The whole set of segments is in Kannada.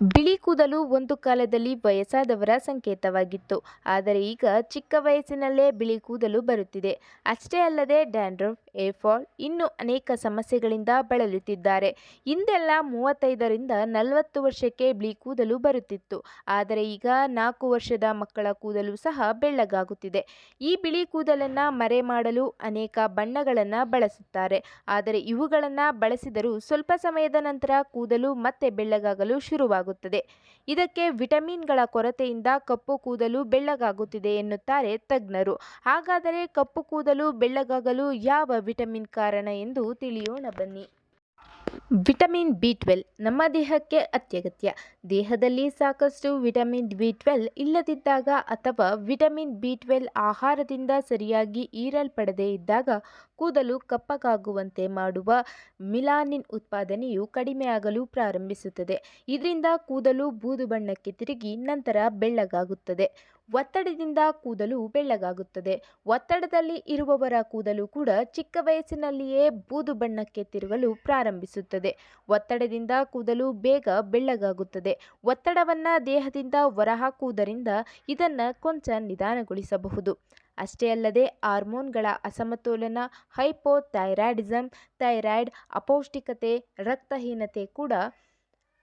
ಬಿಳಿ ಕೂದಲು ಒಂದು ಕಾಲದಲ್ಲಿ ವಯಸ್ಸಾದವರ ಸಂಕೇತವಾಗಿತ್ತು. ಆದರೆ ಈಗ ಚಿಕ್ಕ ವಯಸ್ಸಿನಲ್ಲೇ ಬಿಳಿ ಕೂದಲು ಬರುತ್ತಿದೆ. ಅಷ್ಟೇ ಅಲ್ಲದೆ ಡ್ಯಾಂಡ್ರಫ್ ಏಫಾಲ್ ಫಾಲ್ ಇನ್ನೂ ಅನೇಕ ಸಮಸ್ಯೆಗಳಿಂದ ಬಳಲುತ್ತಿದ್ದಾರೆ. ಹಿಂದೆಲ್ಲ ಮೂವತ್ತೈದರಿಂದ ನಲವತ್ತು ವರ್ಷಕ್ಕೆ ಬಿಳಿ ಕೂದಲು ಬರುತ್ತಿತ್ತು. ಆದರೆ ಈಗ ನಾಲ್ಕು ವರ್ಷದ ಮಕ್ಕಳ ಕೂದಲು ಸಹ ಬೆಳ್ಳಗಾಗುತ್ತಿದೆ. ಈ ಬಿಳಿ ಕೂದಲನ್ನು ಮರೆ ಮಾಡಲು ಅನೇಕ ಬಣ್ಣಗಳನ್ನು ಬಳಸುತ್ತಾರೆ. ಆದರೆ ಇವುಗಳನ್ನು ಬಳಸಿದರೂ ಸ್ವಲ್ಪ ಸಮಯದ ನಂತರ ಕೂದಲು ಮತ್ತೆ ಬೆಳ್ಳಗಾಗಲು ಶುರುವಾಗುತ್ತದೆ. ಇದಕ್ಕೆ ವಿಟಮಿನ್ಗಳ ಕೊರತೆಯಿಂದ ಕಪ್ಪು ಕೂದಲು ಬೆಳ್ಳಗಾಗುತ್ತಿದೆ ಎನ್ನುತ್ತಾರೆ ತಜ್ಞರು. ಹಾಗಾದರೆ ಕಪ್ಪು ಕೂದಲು ಬೆಳ್ಳಗಾಗಲು ಯಾವ ವಿಟಮಿನ್ ಕಾರಣ ಎಂದು ತಿಳಿಯೋಣ ಬನ್ನಿ. ವಿಟಮಿನ್ ಬಿ ಟ್ವೆಲ್ ನಮ್ಮ ದೇಹಕ್ಕೆ ಅತ್ಯಗತ್ಯ. ದೇಹದಲ್ಲಿ ಸಾಕಷ್ಟು ವಿಟಮಿನ್ ಬಿ ಟ್ವೆಲ್ ಇಲ್ಲದಿದ್ದಾಗ ಅಥವಾ ವಿಟಮಿನ್ ಬಿ ಟ್ವೆಲ್ ಆಹಾರದಿಂದ ಸರಿಯಾಗಿ ಹೀರಲ್ಪಡದೇ ಇದ್ದಾಗ ಕೂದಲು ಕಪ್ಪಗಾಗುವಂತೆ ಮಾಡುವ ಮಿಲಾನಿನ್ ಉತ್ಪಾದನೆಯು ಕಡಿಮೆಯಾಗಲು ಪ್ರಾರಂಭಿಸುತ್ತದೆ. ಇದರಿಂದ ಕೂದಲು ಬೂದು ಬಣ್ಣಕ್ಕೆ ತಿರುಗಿ ನಂತರ ಬೆಳ್ಳಗಾಗುತ್ತದೆ. ಒತ್ತಡದಿಂದ ಕೂದಲು ಬೆಳ್ಳಗಾಗುತ್ತದೆ. ಒತ್ತಡದಲ್ಲಿ ಇರುವವರ ಕೂದಲು ಕೂಡ ಚಿಕ್ಕ ವಯಸ್ಸಿನಲ್ಲಿಯೇ ಬೂದು ಬಣ್ಣಕ್ಕೆ ತಿರುಗಲು ಪ್ರಾರಂಭಿಸುತ್ತದೆ. ಒತ್ತಡದಿಂದ ಕೂದಲು ಬೇಗ ಬೆಳ್ಳಗಾಗುತ್ತದೆ. ಒತ್ತಡವನ್ನು ದೇಹದಿಂದ ಹೊರಹಾಕುವುದರಿಂದ ಇದನ್ನು ಕೊಂಚ ನಿಧಾನಗೊಳಿಸಬಹುದು. ಅಷ್ಟೇ ಅಲ್ಲದೆ ಹಾರ್ಮೋನ್ಗಳ ಅಸಮತೋಲನ ಹೈಪೋಥೈರಾಯ್ಡಿಸಮ್ ಥೈರಾಯ್ಡ್ ಅಪೌಷ್ಟಿಕತೆ, ರಕ್ತಹೀನತೆ ಕೂಡ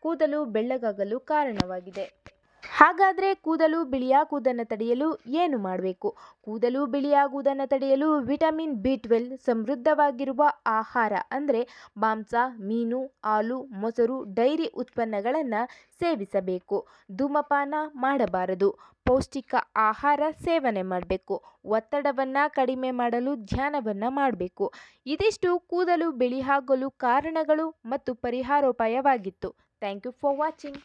ಕೂದಲು ಬೆಳ್ಳಗಾಗಲು ಕಾರಣವಾಗಿದೆ. ಹಾಗಾದರೆ ಕೂದಲು ಬಿಳಿಯಾಗುವುದನ್ನು ತಡೆಯಲು ಏನು ಮಾಡಬೇಕು? ಕೂದಲು ಬಿಳಿಯಾಗುವುದನ್ನು ತಡೆಯಲು ವಿಟಮಿನ್ ಬಿ ಟ್ವೆಲ್ ಸಮೃದ್ಧವಾಗಿರುವ ಆಹಾರ ಅಂದರೆ ಮಾಂಸ, ಮೀನು, ಹಾಲು, ಮೊಸರು, ಡೈರಿ ಉತ್ಪನ್ನಗಳನ್ನು ಸೇವಿಸಬೇಕು. ಧೂಮಪಾನ ಮಾಡಬಾರದು. ಪೌಷ್ಟಿಕ ಆಹಾರ ಸೇವನೆ ಮಾಡಬೇಕು. ಒತ್ತಡವನ್ನು ಕಡಿಮೆ ಮಾಡಲು ಧ್ಯಾನವನ್ನು ಮಾಡಬೇಕು. ಇದಿಷ್ಟು ಕೂದಲು ಬಿಳಿಯಾಗಲು ಕಾರಣಗಳು ಮತ್ತು ಪರಿಹಾರೋಪಾಯವಾಗಿತ್ತು. Thank you for watching